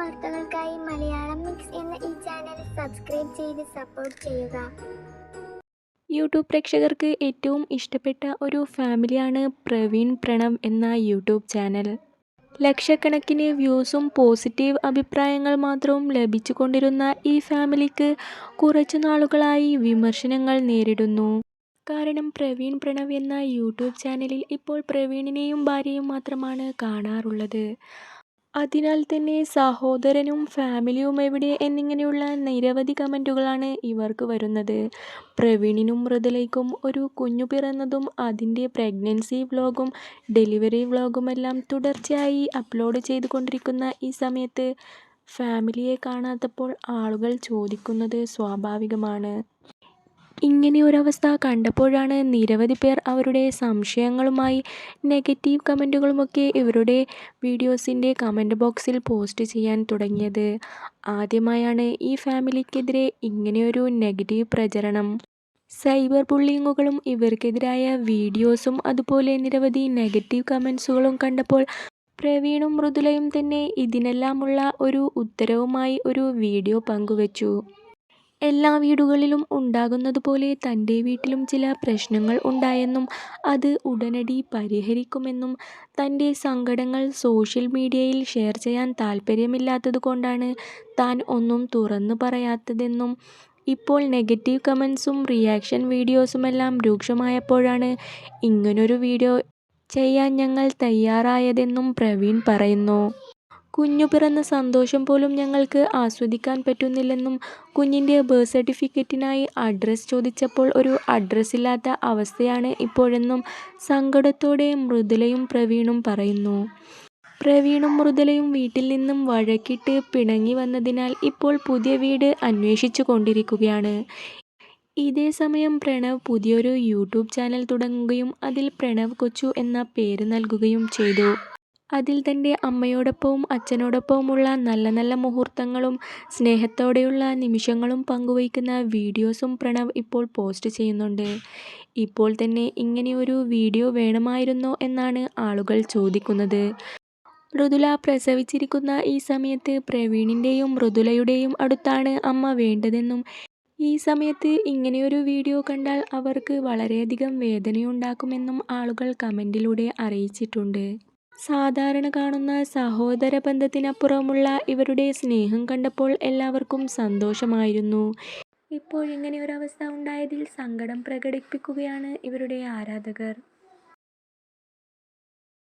വാർത്തകൾക്കായി മലയാളം മിക്സ് എന്ന ഈ ചാനൽ സബ്സ്ക്രൈബ് ചെയ്ത് സപ്പോർട്ട് ചെയ്യുക. യൂട്യൂബ് പ്രേക്ഷകർക്ക് ഏറ്റവും ഇഷ്ടപ്പെട്ട ഒരു ഫാമിലിയാണ് പ്രവീൺ പ്രണവ് എന്ന യൂട്യൂബ് ചാനൽ. ലക്ഷക്കണക്കിന് വ്യൂസും പോസിറ്റീവ് അഭിപ്രായങ്ങൾ മാത്രവും ലഭിച്ചുകൊണ്ടിരുന്ന ഈ ഫാമിലിക്ക് കുറച്ചു നാളുകളായി വിമർശനങ്ങൾ നേരിടുന്നു. കാരണം പ്രവീൺ പ്രണവ് എന്ന യൂട്യൂബ് ചാനലിൽ ഇപ്പോൾ പ്രവീണിനെയും ഭാര്യയും മാത്രമാണ് കാണാറുള്ളത്. അതിനാൽ തന്നെ സഹോദരനും ഫാമിലിയും എവിടെ എന്നിങ്ങനെയുള്ള നിരവധി കമന്റുകളാണ് ഇവർക്ക് വരുന്നത്. പ്രവീണിനും മൃദുലയ്ക്കും ഒരു കുഞ്ഞു പിറന്നതും അതിന്റെ പ്രഗ്നൻസി വ്ളോഗും ഡെലിവറി എല്ലാം തുടർച്ചയായി അപ്ലോഡ് ചെയ്തുകൊണ്ടിരിക്കുന്ന ഈ സമയത്ത് ഫാമിലിയെ കാണാത്തപ്പോൾ ആളുകൾ ചോദിക്കുന്നത് സ്വാഭാവികമാണ്. ഇങ്ങനെ ഒരവസ്ഥ കണ്ടപ്പോഴാണ് നിരവധി പേർ അവരുടെ സംശയങ്ങളുമായി നെഗറ്റീവ് കമന്റുകളുമൊക്കെ ഇവരുടെ വീഡിയോസിന്റെ കമന്റ് ബോക്സിൽ പോസ്റ്റ് ചെയ്യാൻ തുടങ്ങിയത്. ആദ്യമായാണ് ഈ ഫാമിലിക്കെതിരെ ഇങ്ങനെയൊരു നെഗറ്റീവ് പ്രചരണം. സൈബർ ബുള്ളിങ്ങുകളും ഇവർക്കെതിരായ വീഡിയോസും അതുപോലെ നിരവധി നെഗറ്റീവ് കമൻസുകളും കണ്ടപ്പോൾ പ്രവീണും മൃദുലയും തന്നെ ഇതിനെല്ലാമുള്ള ഒരു ഉത്തരവുമായി ഒരു വീഡിയോ പങ്കുവച്ചു. എല്ലാ വീടുകളിലും ഉണ്ടാകുന്നതുപോലെ തന്റെ വീട്ടിലും ചില പ്രശ്നങ്ങൾ ഉണ്ടായെന്നും അത് ഉടനടി പരിഹരിക്കുമെന്നും തന്റെ സങ്കടങ്ങൾ സോഷ്യൽ മീഡിയയിൽ ഷെയർ ചെയ്യാൻ താല്പര്യമില്ലാത്തതുകൊണ്ടാണ് താൻ ഒന്നും തുറന്നു പറയാത്തതെന്നും. ഇപ്പോൾ നെഗറ്റീവ് കമൻസും റിയാക്ഷൻ വീഡിയോസുമെല്ലാം രൂക്ഷമായപ്പോഴാണ് ഇങ്ങനൊരു വീഡിയോ ചെയ്യാൻ ഞങ്ങൾ തയ്യാറായതെന്നും പ്രവീൺ പറയുന്നു. കുഞ്ഞു പിറന്ന സന്തോഷം പോലും ഞങ്ങൾക്ക് ആസ്വദിക്കാൻ പറ്റുന്നില്ലെന്നും കുഞ്ഞിന്റെ ബർത്ത് സർട്ടിഫിക്കറ്റിനായി അഡ്രസ്സ് ചോദിച്ചപ്പോൾ ഒരു അഡ്രസ്സ് ഇല്ലാത്ത അവസ്ഥയാണ് ഇപ്പോഴെന്നും സങ്കടത്തോടെ മൃദുലയും പ്രവീണും പറയുന്നു. പ്രവീണും മൃദുലയും വീട്ടിൽ നിന്നും വഴക്കിട്ട് പിണങ്ങി വന്നതിനാൽ ഇപ്പോൾ പുതിയ വീട് അന്വേഷിച്ചു കൊണ്ടിരിക്കുകയാണ്. ഇതേ സമയം പ്രണവ് പുതിയൊരു യൂട്യൂബ് ചാനൽ തുടങ്ങുകയും അതിൽ പ്രണവ് കൊച്ചു എന്ന പേര് നൽകുകയും ചെയ്തു. അതിൽ തന്റെ അമ്മയോടൊപ്പവും അച്ഛനോടൊപ്പവുമുള്ള നല്ല നല്ല മുഹൂർത്തങ്ങളും സ്നേഹത്തോടെയുള്ള നിമിഷങ്ങളും പങ്കുവയ്ക്കുന്ന വീഡിയോസും പ്രണവ് ഇപ്പോൾ പോസ്റ്റ് ചെയ്യുന്നുണ്ട്. ഇപ്പോൾ തന്നെ ഇങ്ങനെയൊരു വീഡിയോ വേണമായിരുന്നോ എന്നാണ് ആളുകൾ ചോദിക്കുന്നത്. മൃദുല പ്രസവിച്ചിരിക്കുന്ന ഈ സമയത്ത് പ്രവീണിന്റെയും മൃദുലയുടെയും അടുത്താണ് അമ്മ വേണ്ടതെന്നും ഈ സമയത്ത് ഇങ്ങനെയൊരു വീഡിയോ കണ്ടാൽ അവർക്ക് വളരെയധികം വേദനയുണ്ടാക്കുമെന്നും ആളുകൾ കമന്റിലൂടെ അറിയിച്ചിട്ടുണ്ട്. സാധാരണ കാണുന്ന സഹോദര ബന്ധത്തിനപ്പുറമുള്ള ഇവരുടെ സ്നേഹം കണ്ടപ്പോൾ എല്ലാവർക്കും സന്തോഷമായിരുന്നു. ഇപ്പോൾ ഇങ്ങനെ ഒരവസ്ഥ ഉണ്ടായതിൽ സങ്കടം പ്രകടിപ്പിക്കുകയാണ് ഇവരുടെ ആരാധകർ.